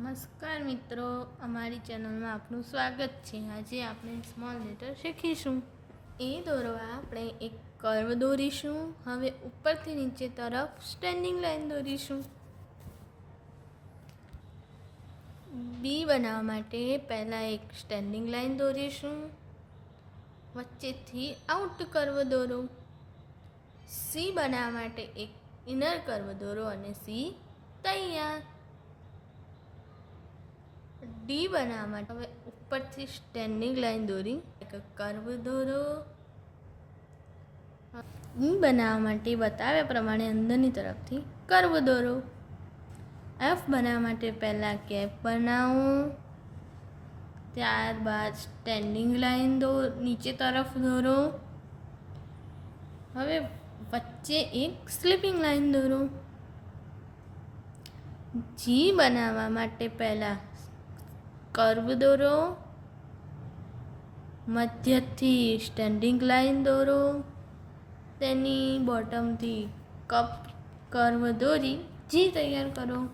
નમસ્કાર મિત્રો, અમારી ચેનલમાં આપનું સ્વાગત છે. આજે આપણે સ્મોલ લેટર શીખીશું. એ દોરવા આપણે એક કર્વ દોરીશું. હવે ઉપરથી નીચે તરફ સ્ટેન્ડિંગ લાઈન દોરીશું. બી બનાવવા માટે પહેલાં એક સ્ટેન્ડિંગ લાઈન દોરીશું. વચ્ચેથી આઉટ કર્વ દોરો. સી બનાવવા માટે એક ઇનર કર્વ દોરો અને સી તૈયાર. ડી બનાવવા માટે. હવે ઉપરથી સ્ટેન્ડિંગ લાઈન દોરી. એક કર્વ દોરો. ઈ બનાવવા માટે બતાવ્યા પ્રમાણે અંદરની તરફથી કર્વ દોરો. એફ બનાવવા માટે પહેલાં કેપ બનાવો. ત્યારબાદ સ્ટેન્ડિંગ લાઈન દો, નીચે તરફ દોરો. હવે વચ્ચે એક સ્લીપિંગ લાઈન દોરો. જી બનાવવા માટે પહેલાં કર્વ દોરો મધ્યથી સ્ટેન્ડિંગ લાઈન દોરો, તેની બોટમથી કપ કર્વ દોરી જી તૈયાર કરો.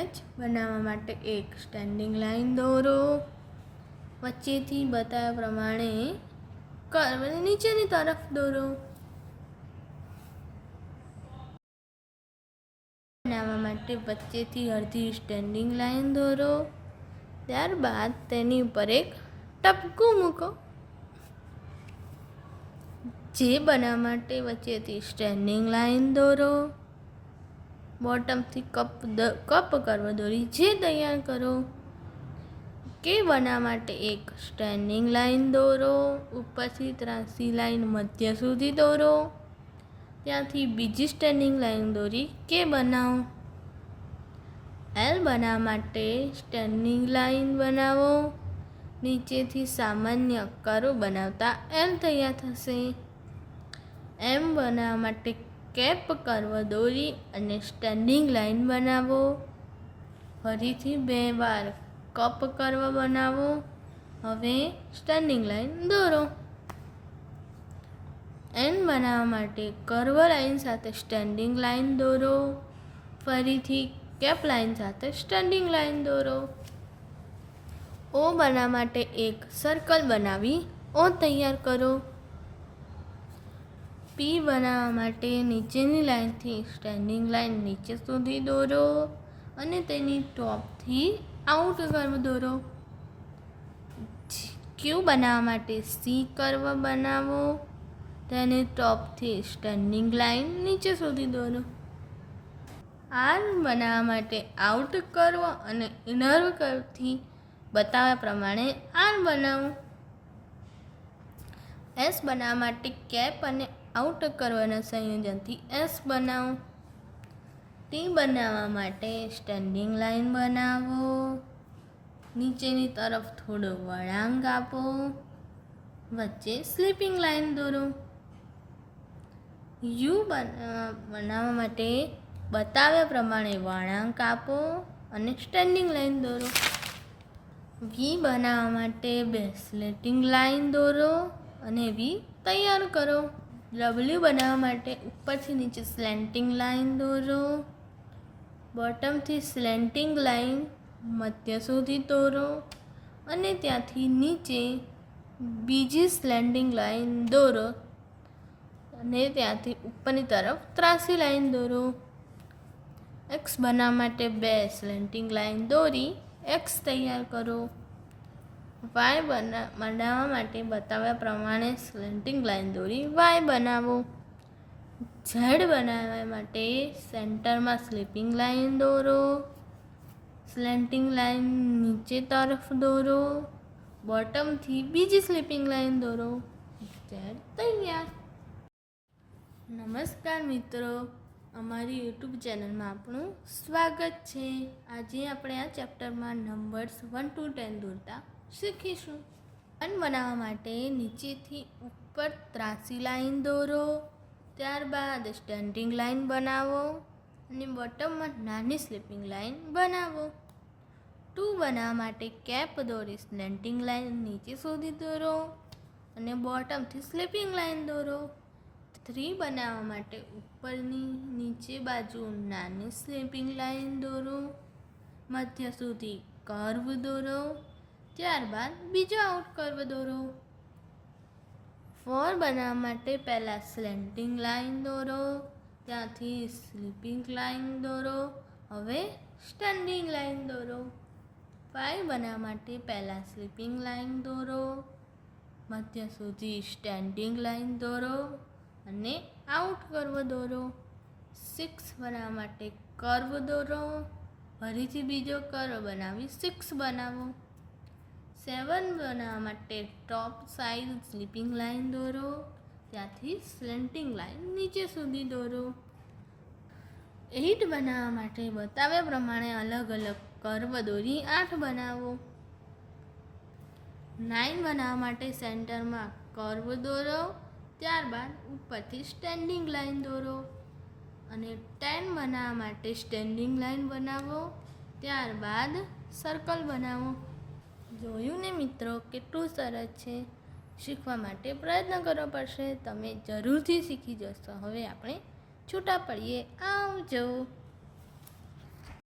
એચ બનાવવા માટે એક સ્ટેન્ડિંગ લાઈન દોરો. વચ્ચેથી બતાવ્યા પ્રમાણે કર્વને નીચેની તરફ દોરો. બનાવવા માટે વચ્ચેથી અડધી સ્ટેન્ડિંગ લાઇન દોરો. ત્યારબાદ તેની ઉપર એક ટપકું મૂકો. જે બનાવવા માટે વચ્ચેથી સ્ટેન્ડિંગ લાઈન દોરો. બોટમથી કપ કપ કરવો દોરી જે તૈયાર કરો. કે બનાવવા માટે એક સ્ટેન્ડિંગ લાઈન દોરો. ઉપરથી ત્રાસી લાઈન મધ્ય સુધી દોરો. ત્યાંથી બીજી સ્ટેન્ડિંગ લાઇન દોરી કે બનાવો? એલ બનાવવા માટે સ્ટેન્ડિંગ લાઈન બનાવો. નીચેથી સામાન્ય કરો બનાવતા એલ તૈયાર થશે. એમ બનાવવા માટે કેપ કર્વ દોરી અને સ્ટેન્ડિંગ લાઈન બનાવો. ફરીથી બે વાર કપ કર્વ બનાવો. હવે સ્ટેન્ડિંગ લાઈન દોરો. બનાવવા માટે કર્વ લાઈન સાથે સ્ટેન્ડિંગ લાઈન દોરો. ફરીથી કેપ લાઇન સાથે સ્ટેન્ડિંગ લાઈન દોરો. ઓ બનાવવા માટે એક સર્કલ બનાવી ઓ તૈયાર કરો. પી બનાવવા માટે નીચેની લાઈનથી સ્ટેન્ડિંગ લાઇન નીચે સુધી દોરો અને તેની ટોપથી આઉટ કર્વ દોરો. ક્યુ બનાવવા માટે સી કર્વ બનાવો. તેને ટોપથી સ્ટેન્ડિંગ લાઈન નીચે સુધી દોરો. આર્મ બનાવવા માટે આઉટ કર્વ અને ઇનર કર્વથી બતાવ્યા પ્રમાણે આર્મ બનાવો. એસ બનાવવા માટે કેપ અને આઉટ કર્વના સંયોજનથી એસ બનાવો. ટી બનાવવા માટે સ્ટેન્ડિંગ લાઈન બનાવો. નીચેની તરફ થોડો વળાંક આપો. વચ્ચે સ્લીપિંગ લાઈન દોરો. યુ બનાવવા માટે બતાવ્યા પ્રમાણે વળાંક આપો અને સ્ટેન્ડિંગ લાઈન દોરો. વી બનાવવા માટે બે સ્લેટિંગ લાઈન દોરો અને વી તૈયાર કરો. ડબલ્યુ બનાવવા માટે ઉપરથી નીચે સ્લેન્ટિંગ લાઈન દોરો. બોટમથી સ્લેન્ટિંગ લાઈન મધ્ય સુધી દોરો અને ત્યાંથી નીચે બીજી સ્લેન્ડિંગ લાઈન દોરો. અને ત્યાંથી ઉપરની તરફ ત્રાસી લાઈન દોરો. એક્સ બનાવવા માટે બે સ્લેન્ટિંગ લાઈન દોરી એક્સ તૈયાર કરો. વાય બના, બનાવવા માટે બતાવ્યા પ્રમાણે સ્લેન્ટિંગ લાઈન દોરી વાય બનાવો. ઝેડ બનાવવા માટે સેન્ટરમાં સ્લીપિંગ લાઈન દોરો. સ્લેન્ટિંગ લાઈન નીચે તરફ દોરો. બોટમથી બીજી સ્લીપિંગ લાઈન દોરો. ઝેડ તૈયાર. નમસ્કાર મિત્રો, અમારી યુટ્યુબ ચેનલમાં આપણું સ્વાગત છે. આજે આપણે આ ચેપ્ટરમાં નંબર્સ વન ટુ ટેન દોરતા શીખીશું. વન બનાવવા માટે નીચેથી ઉપર ત્રાસી લાઈન દોરો, ત્યારબાદ સ્ટેન્ડિંગ લાઈન બનાવો અને બોટમમાં નાની સ્લીપિંગ લાઈન બનાવો. ટુ બનાવવા માટે કેપ દોરી સ્લેન્ટિંગ લાઈન નીચે સુધી દોરો અને બોટમથી સ્લીપિંગ લાઈન દોરો. થ્રી બનાવવા માટે ઉપરની નીચે બાજુ નાની સ્લીપિંગ લાઈન દોરો, મધ્ય સુધી કર્વ દોરો, ત્યારબાદ બીજો આઉટ કર્વ દોરો. ફોર બનાવવા માટે પહેલાં સ્લેન્ટિંગ લાઈન દોરો, ત્યાંથી સ્લીપિંગ લાઇન દોરો, હવે સ્ટેન્ડિંગ લાઈન દોરો. ફાઇવ બનાવવા માટે પહેલાં સ્લીપિંગ લાઈન દોરો, મધ્ય સુધી સ્ટેન્ડિંગ લાઈન દોરો. અને આઉટ કર્વ દોરો. સિક્સ બનાવવા માટે કર્વ દોરો. ફરીથી બીજો કર્વ બનાવી સિક્સ બનાવો. સેવન બનાવવા માટે ટોપ સાઈડ સ્લીપિંગ લાઈન દોરો. ત્યાંથી સ્લેન્ટિંગ લાઇન નીચે સુધી દોરો. એઇટ બનાવવા માટે બતાવ્યા પ્રમાણે અલગ અલગ કર્વ દોરી આઠ બનાવો. નાઇન બનાવવા માટે સેન્ટરમાં કર્વ દોરો. ત્યારબાદ ઉપરથી સ્ટેન્ડિંગ લાઇન દોરો અને ટેન બનાવવા માટે સ્ટેન્ડિંગ લાઈન બનાવો. ત્યારબાદ સર્કલ બનાવો. જોયું ને મિત્રો કેટલું સરસ છે? શીખવા માટે પ્રયત્ન કરવો પડશે. તમે જરૂરથી શીખી જશો. હવે આપણે છૂટા પડીએ. આવજો.